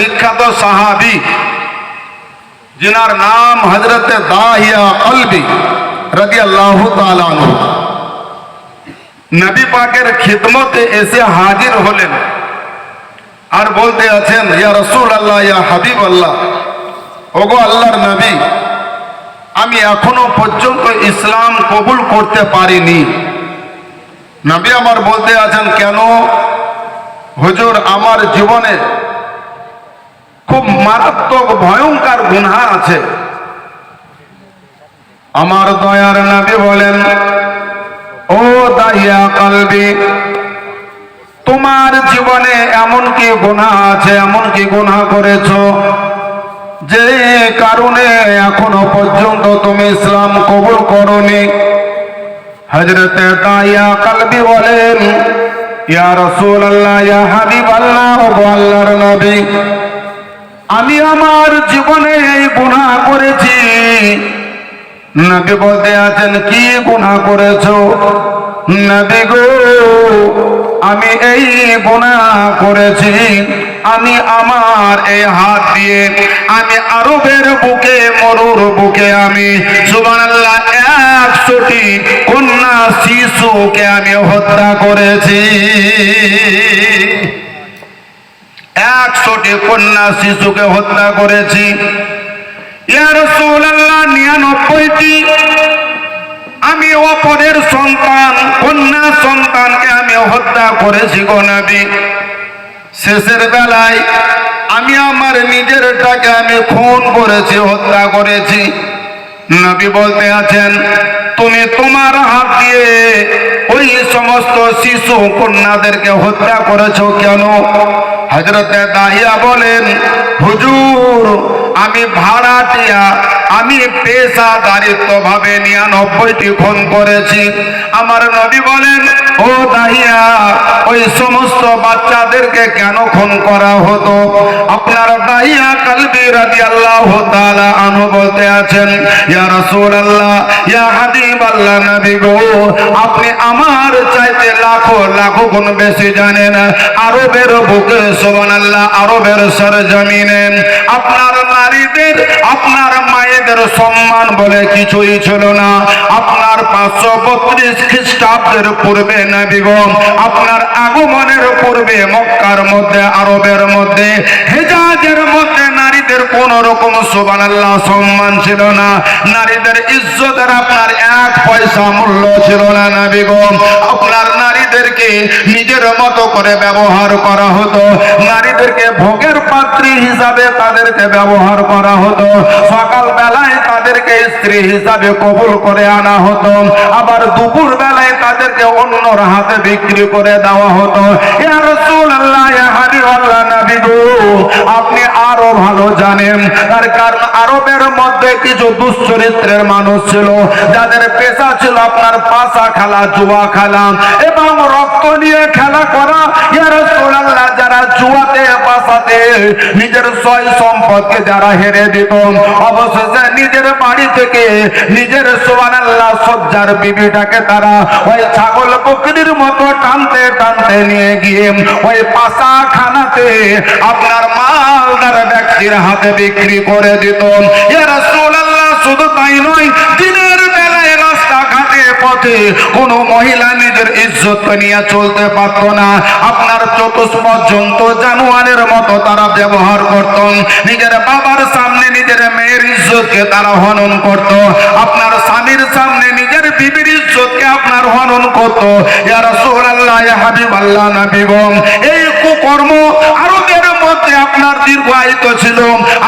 বিখ্যাত সাহাবি, যিনার নাম হজরত দাহিয়া কলবি রাজি আল্লাহ নবী পাকের খিদমতে এসে হাজির হলেন আর বলতে আছেন, ইয়া রসুল আল্লাহ ইয়া হাবিব আল্লাহ ওগো আল্লাহর নবী, আমি এখনও পর্যন্ত ইসলাম কবুল করতে পারিনি। নবী আমার বলতে আছেন, কেন? হুজুর, আমার জীবনে খুব মারাত্মক, ভয়ঙ্কর গুনহা আছে। আমার দয়ার নবী বলেন, ও দাহিয়া কলবি, তোমার জীবনে এমন কি গুনাহ আছে, এমন কি গুনাহ করেছ, যে কারণে এখনও পর্যন্ত তুমি ইসলাম কবুল করনি? হজরতে দাইয়া কলবি বলেন, ইয়া রসুল আল্লাহ ইয়া হাবিব আল্লাহ আল্লাহর নবী আমি আমার জীবনে এই গুণা করেছি। নবী বলতে আছেন, কি গুনাহ করেছ? নবী গো, আমি এই গুনাহ করেছি। আমি আমার এই হাত দিয়ে, আমি আরবের বুকে, মরুর বুকে আমি একশোটি কন্যা শিশুকে আমি হত্যা করেছি। একশোটি কন্যা শিশুকে হত্যা করেছি। নিরানব্বইটি। আমি অপরের সন্তান, কন্যা সন্তানকে আমি হত্যা করেছি গো নবী। শেষের বেলায় আমি আমার নিজেরটাকে আমি খুন করেছি, হত্যা করেছি। নবী বলতে আছেন, তুমি তোমার হাত দিয়ে ওই সমস্ত শিশু কন্যাদেরকে হত্যা করেছ কেন? হজরতে দাহিয়া বলেন, হুজুর, আমি ভাড়াটিয়া আমি পেশাদারিত্ব ভাবে নিরানব্বইটি খুন করেছি। আমার নবী বলেন, ও দাহিয়া, ওই সমস্ত বাচ্চাদেরকে কেন খুন করা হতো? আপনার দাহিয়া কালবি রাজি আল্লাহ আনু বলতে আছেন, ইয়া রাসূলুল্লাহ, ইয়া হাবিব আল্লাহ নবী গো, আপনি আমার চাইতে লাখো লাখো গুণ বেশি জানেন। আরবের বুকে, সুবহানাল্লাহ, আরবের সরজমিনে আপনার নারীদের আপনার মায়েদের সম্মান বলে কিছুই ছিল না। আপনার পাঁচশো বত্রিশ খ্রিস্টাব্দের পূর্বে নবীগম আপনার আগমনের পূর্বে মক্কার মধ্যে, আরবের মধ্যে, হেজাজের মধ্যে নারীদের কোন রকম সোবান আল্লাহ সম্মান ছিল না। নারীদের ইজ্জতের আপনার এক পয়সা মূল্য ছিল না নবীগম আপনার নারীদেরকে নিজের মতো করে ব্যবহার করা হতো। নারীদেরকে ভোগের পাত্রী হিসাবে তাদেরকে ব্যবহার করা হতো। সকাল বেলায় তাদেরকে স্ত্রী হিসাবে কবুল করে আনা হতো। আবার দুপুর বেলায় তাদেরকে অন্যর হাতে বিক্রি করে দেওয়া হতো। ইয়া রাসূলুল্লাহ, ইয়া হাবিবাল্লাহ নবী গো আপনি আরও ভালো জানেন। তার কারণ আরবের মধ্যে কিছু দুশ্চরিত্রের মানুষ ছিল, যাদের পেশা ছিল আপনার পাশা খেলা, জুয়া খেলা। এবং রক্ত নিয়ে খেলা করা যারা জুয়াতে পাশাতে নিজের সয় সম্পদকে যারা হেরে দিত, অবশেষে নিজের বাড়ি থেকে নিজের সজ্জার বিবিটাকে তারা ওই ছাগল বকরির মতো টানতে টানতে নিয়ে গিয়ে ওই পাশা খানাতে আপনার মালদার ব্যক্তির হাতে বিক্রি করে দিত। ইয়া রাসূলুল্লাহ, শুধু তাই নয়, দিনের বেলায় রাস্তাঘাটে, পথে কোন মহিলা নিজের ইজ্জত নিয়ে চলতে পারত না। আপনার চতুষ্পদ জন্তু জানোয়ারের মতো তারা ব্যবহার করত। নিজের বাবার সামনে নিজের মেয়ের ইজ্জতকে তারা হনন করত। আপনার স্বামীর সামনে নিজের বিবির ইজ্জতকে আপনার হনন করত ইয়া রাসূলুল্লাহ, ইয়া হাবিবাল্লাহ নবীগম এই কুকর্ম আরবের মধ্যে আপনার দীর্ঘায়িত ছিল,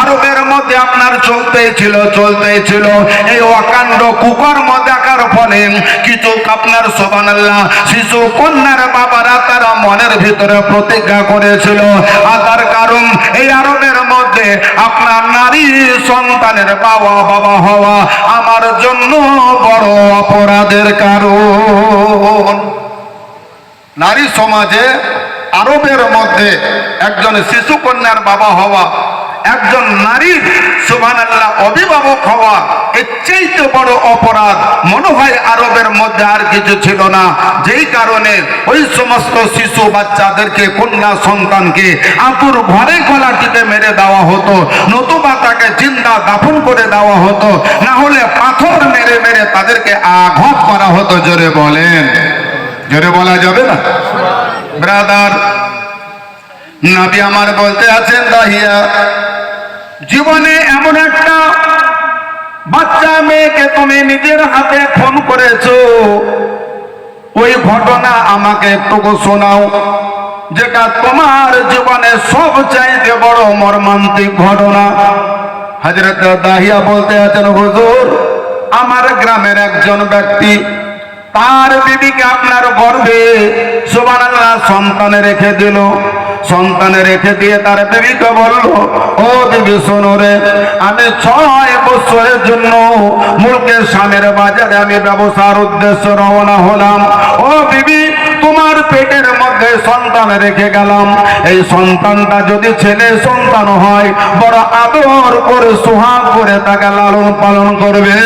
আরবের মধ্যে আপনার চলতেই ছিল চলতেই ছিল। এই অকাণ্ড কুকর্ম দেখার ফলে কিছু আপনার সোবানাল্লাহ শিশু কন্যার বাবারা তারা মনের ভিতরে প্রতিজ্ঞা করেছিল। আর তার কারণ এই আরবের মধ্যে আপনার নারী সন্তানের বাবা বাবা হওয়া আমার জন্য বড় অপরাধের কারণ। নারী সমাজে, আরবের মধ্যে একজন শিশু কন্যার বাবা হওয়া একজন নারীর সুবান আল্লাহ অভিভাবক হওয়া এর চাইতে বড় অপরাধ মনে হয় আরবের মধ্যে আর কিছু ছিল না। যেই কারণে ওই সমস্ত শিশু বাচ্চাদেরকে, কন্যা সন্তানকে আতুর ঘরে গলা টিপে মেরে দেওয়া হতো, নতুবা তাকে চিন্তা দাফন করে দেওয়া হতো, না হলে পাথর মেরে মেরে তাদেরকে আঘাত করা হতো। জোরে বলেন, জোরে বলা যাবে না? ব্রাদার, নবী আমার বলতে আছেন দাহিয়া জীবনে এমন একটা বাচ্চা মেয়েকে তুমি নিজের হাতে ফোন করেছ। ওই ঘটনা আমাকে একটু শোনাও, যেটা তোমার জীবনে সব চাইতে বড় মর্মান্তিক ঘটনা। হাজরত দাহিয়া বলতে আছেন, হুজুর, আমার গ্রামের একজন ব্যক্তি তার দিদিকে আপনার গর্ভে সোবান সন্তানে রেখে দিল। সন্তানে রেখে দিয়ে তার দেবীকে বলল, ও দেবী, শোনো রে, আমি ছয় বছরের জন্য মুলকের স্বামীর বাজারে আমি ব্যবসার উদ্দেশ্য রওনা হলাম। ও বিবি তোমার পেটের মধ্যে সন্তান রেখে গেলাম। এই সন্তানটা যদি ছেলে সন্তান হয়, বড় আদর করে, সুহাগ করে তাকে লালন পালন করবে।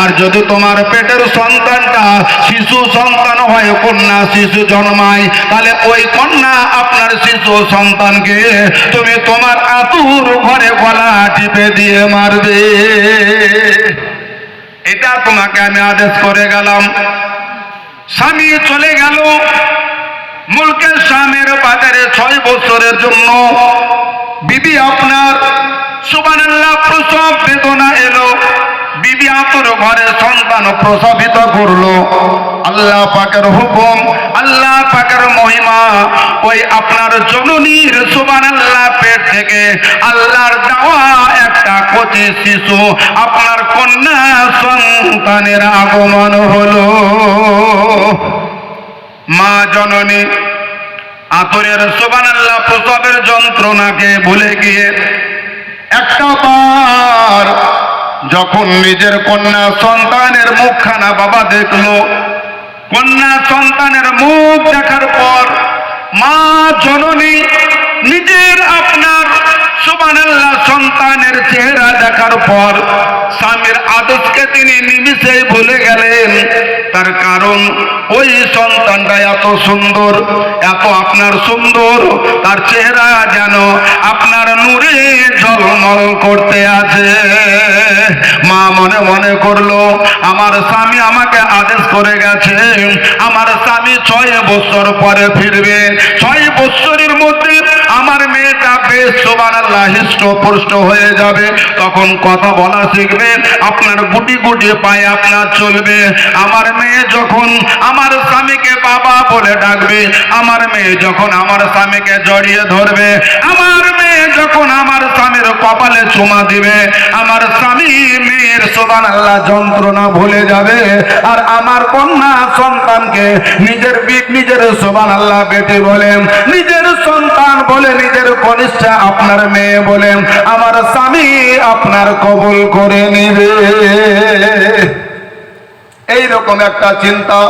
আর যদি তোমার পেটের সন্তানটা শিশু সন্তান হয়, কন্যা শিশু জন্মায়, তাহলে ওই কন্যা আপনার শিশু সন্তানকে তুমি তোমার আতুর ঘরে গলা টিপে দিয়ে মারবে। এটা তোমাকে আমি আদেশ করে গেলাম। স্বামী চলে গেল। মুলকের স্বামীর বাজারে ছয় বছরের জন্য। বিবি আপনার সুবানাল্লাহ প্রসব বেদনা এলো। আতুর ঘরে সন্তান প্রসবিত করল। আল্লাহ পাকের হুকুম, আল্লাহ পাকের মহিমা, ওই আপনার জননীর সুবান আল্লাহ পেট থেকে আল্লাহর দেওয়া একটা কচি শিশু আপনার কন্যা সন্তানের আগমন হলো। মা জননী, আতরের সোবান আল্লাহ প্রসবের যন্ত্রণাকে ভুলে গিয়ে একটা বার যখন নিজের কন্যা সন্তানের মুখখানা বাবা দেখল, কন্যা সন্তানের মুখ দেখার পর মা জননী নিজের আপনার সন্তানের চেহারা দেখার পর স্বামীর আদেশকে তিনি নিমিষেই ভুলে গেলেন। তার কারণ ওই সন্তানটা এত সুন্দর, এত আপনার সুন্দর, তার চেহারা যেন আপনার নূরে ঝলমল করতে আছে। মা মনে মনে করল, আমার স্বামী আমাকে আদেশ করে গেছে, আমার স্বামী ছয় বছর পরে ফিরবে। ছয় বছরের মধ্যে আমার মেয়েটা বেশ সোবার আল্লাহ হৃষ্টপুষ্ট হয়ে যাবে, তখন কথা বলা শিখবে, আপনার গুটি গুটি পায়ে আপনার চলবে। আমার মেয়ে যখন আমার স্বামীকে বাবা বলে ডাকবে, আমার মেয়ে যখন আমার স্বামীকে জড়িয়ে ধরবে, আমার মেয়ে যখন আমার স্বামীর কপালে চুমা দিবে, আমার স্বামী মেয়ের সোবান আল্লাহ যন্ত্রণা ভুলে যাবে, আর আমার কন্যা সন্তানকে নিজের নিজের সোবান আল্লাহ বেটি বলেন, নিজের সন্তান বলে নিজের কনিষ্ঠা আপনার মেয়ে বলেন আমার স্বামী আপনার কবুল করে নিবে। এই রকম একটা চিন্তা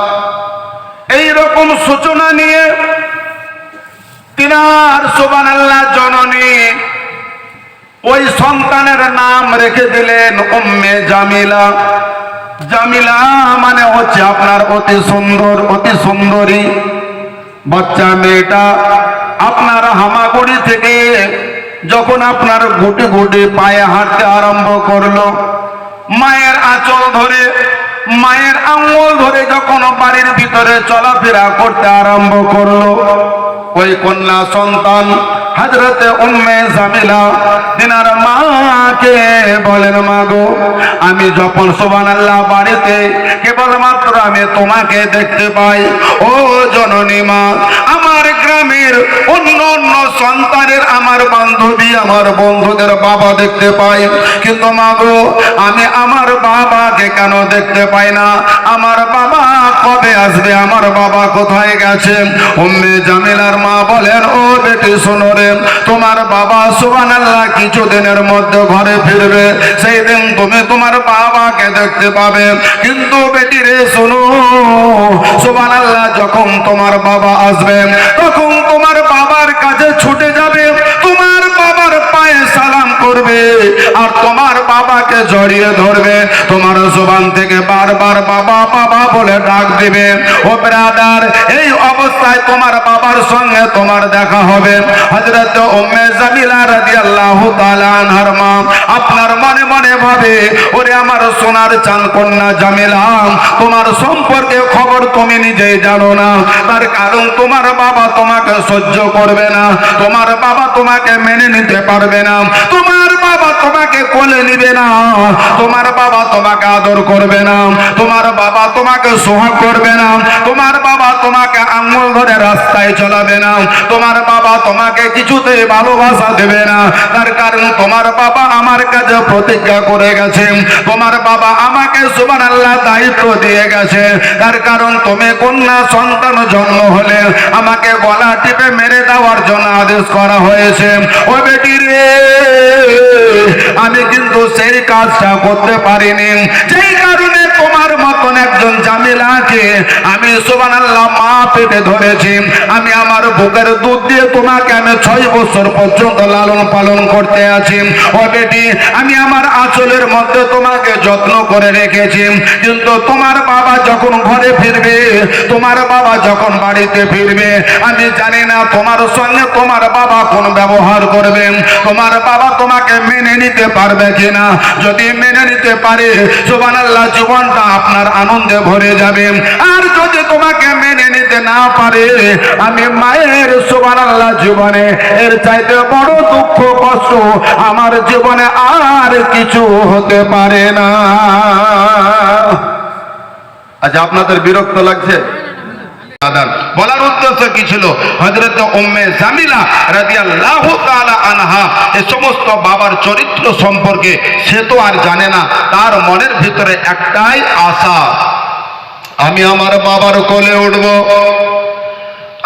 এই রকম সূচনা নিয়ে তিনার সোবান আল্লাহ জননী ওই সন্তানের নাম রেখে দিলেন উম্মে জামিলা। জামিলা মানে হচ্ছে আপনার অতি সুন্দর, অতি সুন্দরী। বাচ্চা মেয়েটা আপনার হামাগুড়ি থেকে যখন আপনার গুটি গুটি পায়ে হাঁটতে আরম্ভ করল, মায়ের আঁচল ধরে, মায়ের আঙুল ধরে যখন বাড়ির ভিতরে চলাফেরা করতে আরম্ভ করল, ওই কন্যা সন্তান হাজরতে উম্মে জামিলা, দিনার মাকে বলেন, মা গো আমি যখন সোবান আল্লাহ বাড়িতে কেবলমাত্র আমি তোমাকে দেখতে পাই, ও জননী মা, আমার গ্রামের অন্য অন্য সন্তানের আমার বান্ধবী, আমার বন্ধুদের বাবা দেখতে পাই। কিন্তু মা গো, আমি আমার বাবাকে কেন দেখতে পাই না? আমার বাবা কবে আসবে? আমার বাবা কোথায় গেছে? জামিলার মা বলেন, ও বেটি তোমার বাবা কিছুদিনের মধ্যে ঘরে ফিরবে। সেই দিন তুমি তোমার বাবাকে দেখতে পাবে। কিন্তু বেটি রে, শোনো সুবান আল্লাহ যখন তোমার বাবা আসবে, তখন তোমার বাবার কাছে ছুটে যাবে তোমার বাবাকে জড়িয়ে ধরবে। তোমার জবান থেকে বারবার বাবা বাবা বলে ডাক দিবে। ও ব্রাদার এই অবস্থায় তোমার বাবার সঙ্গে তোমার দেখা হবে। হযরত উম্মে জামিলা রাদিয়াল্লাহু তাআলা আনহার মা, আপনার মনে মনে ভাবে, ওরে আমার সোনার চাঁদ কন্যা জামিলা, তোমার সম্পর্কে খবর তুমি নিজেই জানো না। তার কারণ তোমার বাবা তোমাকে সহ্য করবে না। তোমার বাবা তোমাকে মেনে নিতে পারবে না। তোমার বাবা তোমাকে কোলে নিবে না। তোমার বাবা তোমাকে আদর করবে না। তোমার বাবা তোমাকে সোহাগ করবে না। তোমার বাবা তোমাকে আঙ্গুল ধরে রাস্তায় চলাবে না। তোমার বাবা তোমাকে কিছুতে ভালোবাসা দেবে না। তার কারণ তোমার বাবা আমার কাছে প্রতিজ্ঞা করে গেছে। তোমার বাবা আমাকে সুবান আল্লাহ দায়িত্ব দিয়ে গেছে। তার কারণ তুমি কন্যা সন্তান জন্ম হলে আমাকে গলা টিপে মেরে দেওয়ার জন্য আদেশ করা হয়েছে। ও বেটি রে! আমি কিন্তু সেই কাজটা করতে পারিনি। যেই কারণে তোমার মতন একজন জামিলাকে আমি সুবান আল্লাহ মা পেটে ধরেছি, আমি আমার বুকের দুধ দিয়ে তোমাকে আমি ছয় বছর পর্যন্ত লালন পালন করতে আছি। ও বেটি আমি আমার আঁচলের মধ্যে তোমাকে যত্ন করে রেখেছি। কিন্তু তোমার বাবা যখন ঘরে ফিরবে, তোমার বাবা যখন বাড়িতে ফিরবে, আমি জানি না তোমার সঙ্গে তোমার বাবা কোন ব্যবহার করবে। তোমার বাবা তোমাকে মেনে নিতে পারবে কিনা? যদি মেনে নিতে পারে সুবান আল্লাহ জীবনটা আপনার আনন্দে ভরে যাবে। আর যদি তোমাকে মেনে নিতে না পারে, আমি মায়ের সুবান আল্লাহ জীবনে এর চাইতে বড় দুঃখ, কষ্ট আমার জীবনে আর কিছু হতে পারে না। আচ্ছা আপনাদের বিরক্ত লাগছে? বলার উদ্দেশ্য কি ছিল? হযরত উম্মে জামিলা রাদিয়াল্লাহু তাআলা আনহা এই সমস্ত বাবার চরিত্র সম্পর্কে সে তো আর জানে না, তার মনের ভিতরে একটাই আশা। আমি আমার বাবার কোলে উঠব।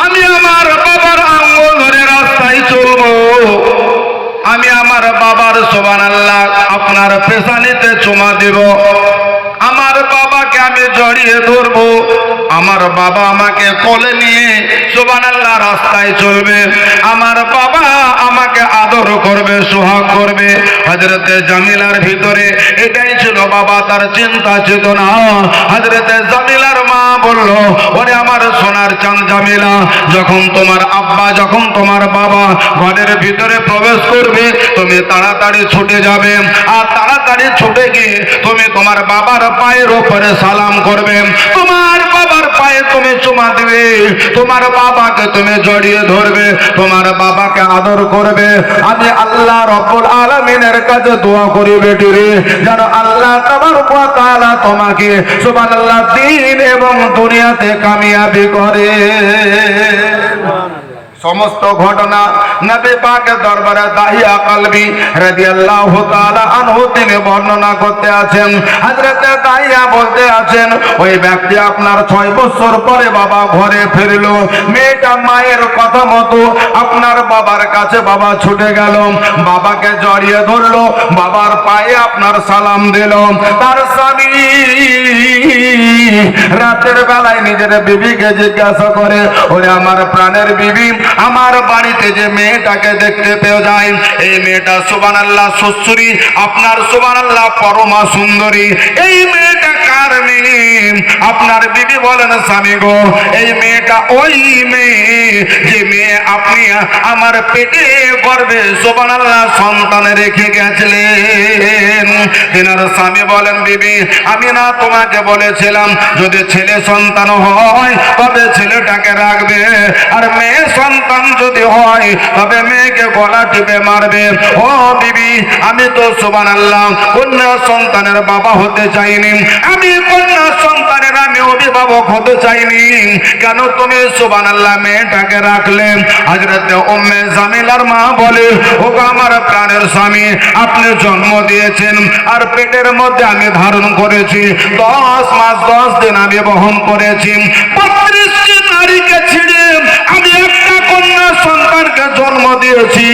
আমি আমার বাবার আঙ্গুল ধরে রাস্তায় চলবো। আমি আমার বাবার সোবান আল্লাহ আপনার পেশানিতে চুমা দেব। আমি জড়িয়ে ধরবো। আমার বাবা আমাকে কোলে নিয়ে সোবান আল্লাহ রাস্তায় চলবে। আমার বাবা আমাকে আদর করবে, সোহাগ করবে। হজরতে জামিলার ভিতরে এটাই ছিল বাবা, তার চিন্তা চেতনা হজরতে জামিলার বলল, ওরে আমার সোনার চাঁদ জামিলা, যখন তোমার আব্বা, যখন তোমার বাবা ঘরের ভিতরে প্রবেশ করবে, তুমি তাড়াতাড়ি ছুটে যাবে। আর তাড়াতাড়ি ছুটে গিয়ে তুমি তোমার বাবার পায়ের ওপরে সালাম করবে। তোমার পায়ে তুমি চুমা দেবে, তোমার বাবাকে তুমি জড়িয়ে ধরবে, তোমার বাবাকে আদর করবে। আমি আল্লাহ রব্বুল আলমিনের কাছে দোয়া করি বেটি রে, যেন আল্লাহ তোমার তাআলা তোমাকে সুবহানাল্লাহ দিন এবং দুনিয়াতে কামিয়াবি করে। সমস্ত ঘটনা নবী পাকের দরবারে দাহিয়া কলবি রাদিয়াল্লাহু তাআলা আনহু তিনি বর্ণনা করতে আছেন। হযরতে দাহিয়া বলতে আছেন, ওই ব্যক্তি আপনার ছয় বছর পরে বাবা ঘরে ফিরলো। মেয়েটা মায়ের কথা মতো আপনার বাবার কাছে বাবা ছুটে গেল। বাবাকে জড়িয়ে ধরলো, বাবার পায়ে আপনার সালাম দিল। তার স্বামী রাতের বেলায় নিজের বিবিকে জিজ্ঞাসা করে, ওরে আমার প্রাণের বিবি আমার বাড়িতে যে মেয়েটাকে দেখতে পেয়ে যায়, এই মেয়েটা সুবান আল্লাহ শ্বশুরি আপনার সুবান আল্লাহ পরমা সুন্দরী। এই মেয়েটা কার মেয়ে, আপনার বিবি বলেন, স্বামী গো, এই মেয়েটা ওই মেয়ে, যে মেয়ে আপনি আমার পেটে গর্বে সুবান আল্লাহ সন্তান রেখে গেছিলেন। তেনার স্বামী বলেন, বিবি, আমি না তোমাকে বলেছিলাম, যদি ছেলে সন্তান হয়, তবে ছেলেটাকে রাখবে। আর মেয়ে সন্তান যদি হয়, তবে মেয়েকে গলা টিপে মারবে। ও বিবি, আমি তো সুবান আল্লাহ কন্যা সন্তানের বাবা হতে চাইনি। আমি সন্তানের আমি অভিভাবক হতে চাইনি। কেন তুমি সুবান আল্লাহ মেয়েটাকে রাখলে? হাজরতে উম্মে জামিলার মা বলে ও আমার প্রাণের স্বামী, আপনি জন্ম দিয়েছেন আর পেটের মধ্যে আমি ধারণ করেছি। দশ মাস দশ দিন আমি বহন করেছি। বত্রিশটি নারীকে ছিঁড়ে আমি জন্ম দিয়েছি।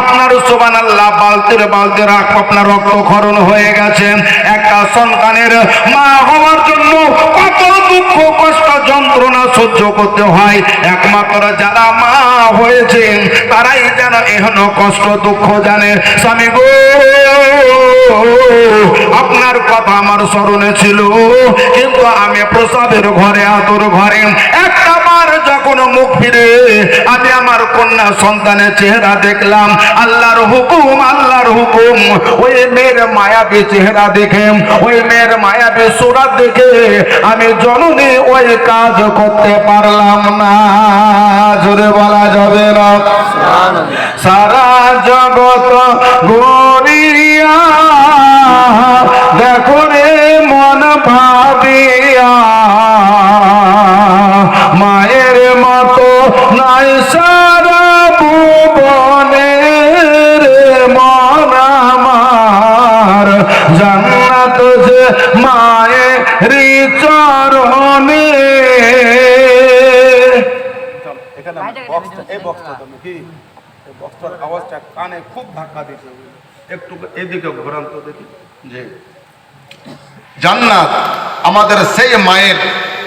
আপনার সোবান আল্লাহ বালতির বালতি রাখ, আপনার রক্তক্ষরণ হয়ে গেছে। একটা সন্তানের মা হওয়ার জন্য কত দুঃখ, কষ্ট, যন্ত্রণা সহ্য করতে হয়। একমাত্র যারা মা হয়েছেন, তারাই যেন এহন কষ্ট দুঃখ জানে। স্বামী গো আপনার কথা আমার স্মরণে ছিল। কিন্তু আমি প্রসাদের ঘরে, আতর ঘরে, একটা বার যখন মুখ ফিরে আমি আমার কন্যা সন্তানের চেহারা দেখলাম। আল্লাহর হুকুম আল্লাহর হুকুম। ওই মেয়ের মায়াবী চেহারা দেখে, ওই মেয়ের মায়াবী সুরাত দেখে আমি জননী ওই কাজ করতে পারলাম না। জোরে বলা যাবে না। সারা জগত গরিয়া ভুবনে রে মন আমার। জান্নাত যে মায়ের চরণে। এই বক্সটা তুমি কি? বক্সটার আওয়াজটা কানে খুব ধাক্কা দিচ্ছে। একটু এদিকে ঘোরান তো দেখি। জি। জান্নাত আমাদের সেই মায়ের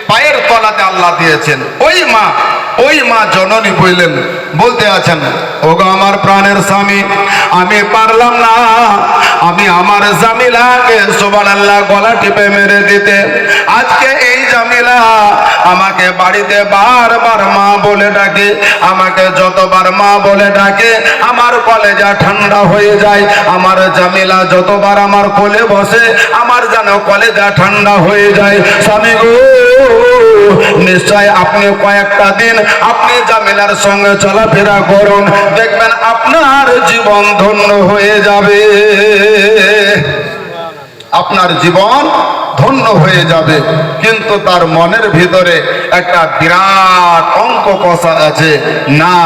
পায়ের তলাতে আল্লাহ দিয়েছেন। ওই মা ওই মা জননী বললেন বলতে আছেন, ওগো আমার প্রাণের স্বামী, আমি পারলাম না। আমি আমার জামিলাকে আল্লাহ গলা টিপে মেরে দিতে। আজকে এই জামিলা আমাকে বাড়িতে বারবার মা বলে ডাকে, আমাকে যতবার মা বলে ডাকে, আমার কলেজা ঠান্ডা হয়ে যায়। আমার জামিলা যতবার আমার কোলে বসে, আমার যেন কলেজা ঠান্ডা হয়ে যায়। স্বামী গো নিশ্চয় আপনি কয়েকটা দিন আপনি জামিলার সঙ্গে চলাফেরা করুন। দেখবেন আপনার জীবন ধন্য হয়ে যাবে। আপনার জীবন ধন্য হয়ে যাবে। কিন্তু তার মনের ভিতরে একটা বিরাট অঙ্ক কষা আছে, না,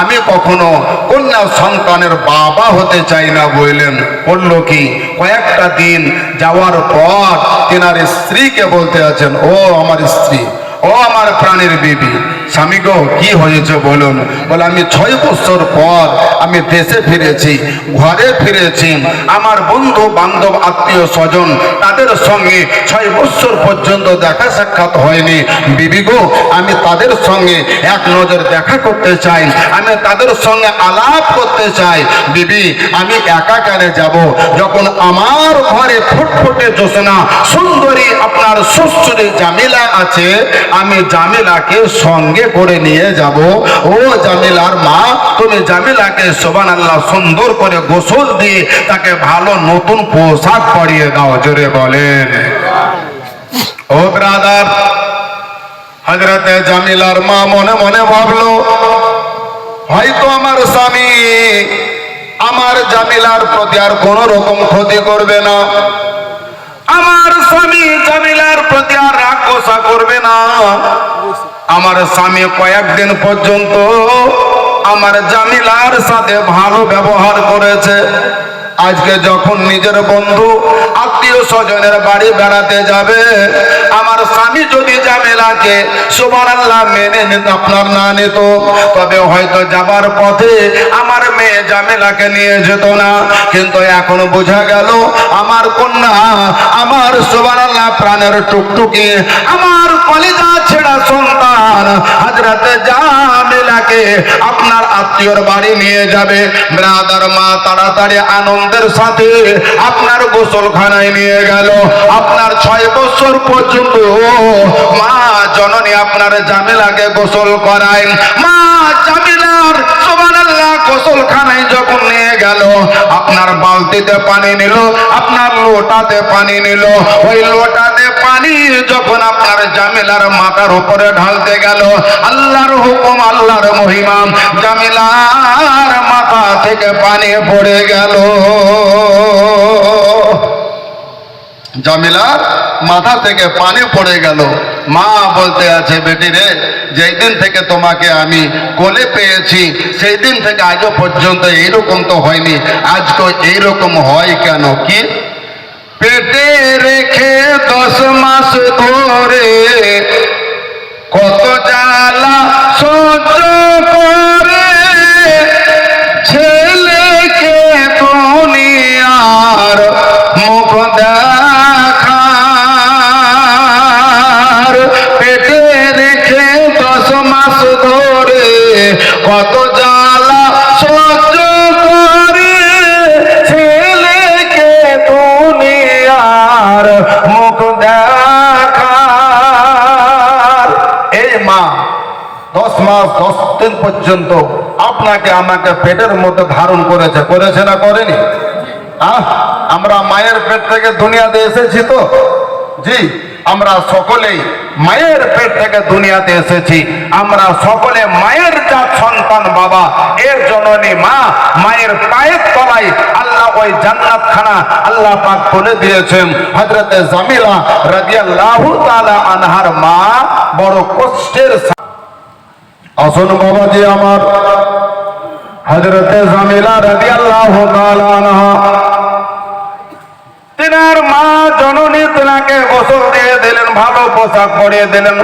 আমি কখনো কন্যা সন্তানের বাবা হতে চাই না, বললেন। বলল কি? কয়েকটা দিন যাওয়ার পর তেনার স্ত্রীকে বলতে আছেন, ও, আমার স্ত্রী। ও আমার প্রাণের বিবি, স্বামী গো, কি হয়েছে বলুন? বলে, আমি ছয় বছর পর আমি দেশে ফিরেছি, ঘরে ফিরেছি। আমার বন্ধু, বান্ধব, আত্মীয় স্বজন, তাদের সঙ্গে ছয় বছর পর্যন্ত দেখা সাক্ষাৎ হয়নি। বিবি গো, আমি তাদের সঙ্গে এক নজর দেখা করতে চাই, আমি তাদের সঙ্গে আলাপ করতে চাই। বিবি, আমি একাকারে যাব, যখন আমার ঘরে ফুটফুটে জোসনা সুন্দরী আপনার শ্বশুরে জামিলা আছে আমি জামিলাকে সঙ্গে করে নিয়ে যাব। ও জামিলার মা, তুমি জামিলাকে সোবান আল্লাহ সুন্দর করে গোসল দিয়ে তাকে ভালো নতুন পোশাক পরিয়ে দাও, জোরে বলেন। ও ব্রাদার হজরতে জামিলার মা মনে মনে ভাবলো, হয়তো আমার স্বামী আমার জামিলার প্রতি আর কোন রকম ক্ষতি করবে না। আমার স্বামী জামিলার প্রতি আর রাগ গোসা করবে না। আমার স্বামী কয়েকদিন পর্যন্ত আমার জামিলার সাথে ভালো ব্যবহার করেছে। আজকে যখন নিজের বন্ধু আত্মীয় স্বজনের বাড়ি বেড়াতে যাবে, আমার স্বামী যদি জামেলাকে সুবার আল্লাহ মেনে আপনার না নিত, তবে হয়তো যাবার পথে আমার মেয়ে জামেলাকে নিয়ে যেত না। কিন্তু এখন বোঝা গেল, আমার কন্যা আমার সুবার আল্লাহ প্রাণের টুকটুকি, আমার কলিজা ছেড়া সন্তান হাজরাতে জামেলাকে আপনার আত্মীয়র বাড়ি নিয়ে যাবে। ব্রাদার মা তাড়াতাড়ি আনন্দের সাথে আপনার গোসলখানায় নিয়ে গেল। আপনার ছয় বছর পর্যন্ত মা জননী আপনার জামিলাকে গোসল করায়। মা জামিলার সুবহানাল্লাহ গোসলখানায় যখন নিয়ে গেল আপনার বালতিতে পানি নিল, আপনার লোটাতে পানি নিল। ওই লোটাতে পানি যখন আপনার জামিলার মাথার উপরে ঢালতে গেল, আল্লাহর হুকুম, আল্লাহর মহিমাম জামিলার মাথা থেকে পানি পড়ে গেল। জামিলার মাথা থেকে পানি পড়ে গেল। মা বলতে আছে, বেটি রে, যেই দিন থেকে তোমাকে আমি কোলে পেয়েছি, সেই দিন থেকে আজও পর্যন্ত এইরকম তো হয়নি। আজকে এইরকম হয় কেন? কি? পেটে রেখে দশ মাস ধরে আপনাকে আমাকে পেটের মধ্যে ধারণ করেছে করেছে না করেনি? আহ, আমরা মায়ের পেট থেকে দুনিয়াতে এসেছি তো। জি, আমরা সকলেই মায়ের পেট থেকে দুনিয়াতে এসেছি। আমরা সকলে মায়ের জাত সন্তান বাবা, এর জননী মা, মায়ের পায়ের তলায় আল্লাহ ওই জান্নাত খানা আল্লাহ পাক বলে দিয়েছেন। হজরতে জামিলা রাদিয়াল্লাহু তাআলা আনহার মা বড় কষ্টের আসুন বাবাজি আমার। হজরতে জামিলা রাদিয়াল্লাহু আল্লাহ তিনার মা জননী তিনাকে গোসল দিয়ে দিলেন, ভালো পোশাক পরিয়ে দিলেন।